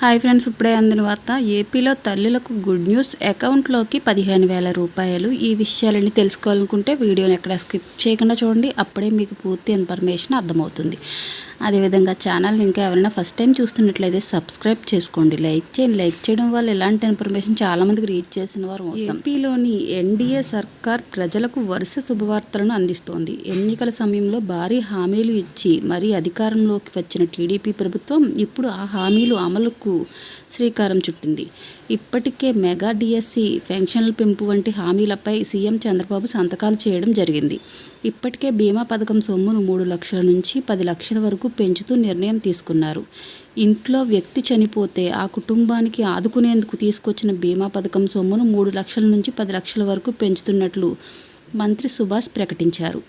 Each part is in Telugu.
హాయ్ ఫ్రెండ్స్ ఇప్పుడే అందిన వార్త. ఏపీలో తల్లులకు గుడ్ న్యూస్ అకౌంట్లోకి పదిహేను వేల రూపాయలు. ఈ విషయాలన్నీ తెలుసుకోవాలనుకుంటే వీడియోని ఎక్కడ స్కిప్ చేయకుండా చూడండి. అప్పుడే మీకు పూర్తి ఇన్ఫర్మేషన్ అర్థమవుతుంది. అదేవిధంగా ఛానల్ని ఇంకా ఎవరైనా ఫస్ట్ టైం చూస్తున్నట్లయితే సబ్స్క్రైబ్ చేసుకోండి. లైక్ చేయండి. లైక్ చేయడం వల్ల ఇలాంటి ఇన్ఫర్మేషన్ చాలామందికి రీచ్ చేసిన వారు ఏపీలోని ఎన్డీఏ సర్కార్ ప్రజలకు వరుస శుభవార్తలను అందిస్తోంది. ఎన్నికల సమయంలో భారీ హామీలు ఇచ్చి మరీ అధికారంలోకి వచ్చిన టీడీపీ ప్రభుత్వం ఇప్పుడు ఆ హామీలు అమలుకు శ్రీకారం చుట్టింది. ఇప్పటికే మెగా డిఎస్సి పెన్షన్ల పెంపు వంటి హామీలపై సీఎం చంద్రబాబు సంతకాలు చేయడం జరిగింది. ఇప్పటికే బీమా పథకం సొమ్మును మూడు లక్షల నుంచి పది లక్షల వరకు పెంచుతూ నిర్ణయం తీసుకున్నారు. ఇంట్లో వ్యక్తి చనిపోతే ఆ కుటుంబానికి ఆదుకునేందుకు తీసుకొచ్చిన బీమా పథకం సొమ్మును మూడు లక్షల నుంచి పది లక్షల వరకు పెంచుతున్నట్లు మంత్రి సుభాష్ ప్రకటించారు.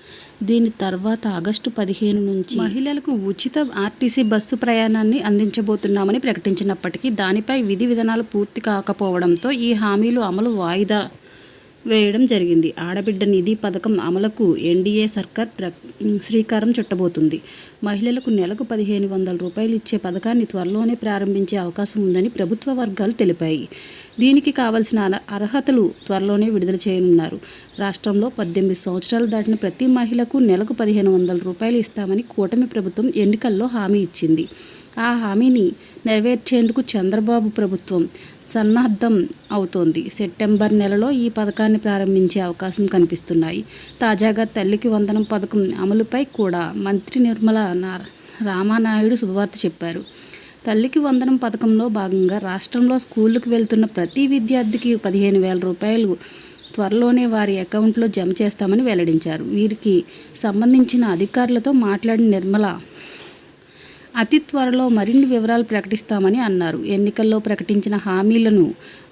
దీని తర్వాత ఆగస్టు పదిహేను నుంచి మహిళలకు ఉచిత ఆర్టీసీ బస్సు ప్రయాణాన్ని అందించబోతున్నామని ప్రకటించినప్పటికీ దానిపై విధి విధానాలు పూర్తి కాకపోవడంతో ఈ హామీలు అమలు వాయిదా వేయడం జరిగింది. ఆడబిడ్డ నిధి పథకం అమలుకు ఎన్డీఏ సర్కార్ ప్ర శ్రీకారం చుట్టబోతుంది. మహిళలకు నెలకు పదిహేను వందల రూపాయలు ఇచ్చే పథకాన్ని త్వరలోనే ప్రారంభించే అవకాశం ఉందని ప్రభుత్వ వర్గాలు తెలిపాయి. దీనికి కావలసిన అర్హతలు త్వరలోనే విడుదల చేయనున్నారు. రాష్ట్రంలో పద్దెనిమిది సంవత్సరాలు దాటిన ప్రతి మహిళకు నెలకు పదిహేను వందల రూపాయలు ఇస్తామని కూటమి ప్రభుత్వం ఎన్నికల్లో హామీ ఇచ్చింది. ఆ హామీని నెరవేర్చేందుకు చంద్రబాబు ప్రభుత్వం సన్నద్ధం అవుతోంది. సెప్టెంబర్ నెలలో ఈ పథకాన్ని ప్రారంభించే అవకాశం కనిపిస్తున్నాయి. తాజాగా తల్లికి వందనం పథకం అమలుపై కూడా మంత్రి నిర్మల రామానాయుడు శుభవార్త చెప్పారు. తల్లికి వందనం పథకంలో భాగంగా రాష్ట్రంలో స్కూళ్ళకు వెళ్తున్న ప్రతి విద్యార్థికి పదిహేను వేల రూపాయలు త్వరలోనే వారి అకౌంట్లో జమ చేస్తామని వెల్లడించారు. వీరికి సంబంధించిన అధికారులతో మాట్లాడిన నిర్మల అతి త్వరలో మరిన్ని వివరాలు ప్రకటిస్తామని అన్నారు. ఎన్నికల్లో ప్రకటించిన హామీలను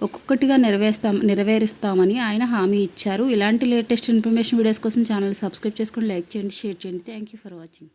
ఒక్కొక్కటిగా నెరవేర్స్తాం నెరవేరుస్తామని ఆయన హామీ ఇచ్చారు. ఇలాంటి లేటెస్ట్ ఇన్ఫర్మేషన్ వీడియోస్ కోసం ఛానల్ సబ్స్క్రైబ్ చేసుకొని లైక్ చేయండి షేర్ చేయండి. Thank you for watching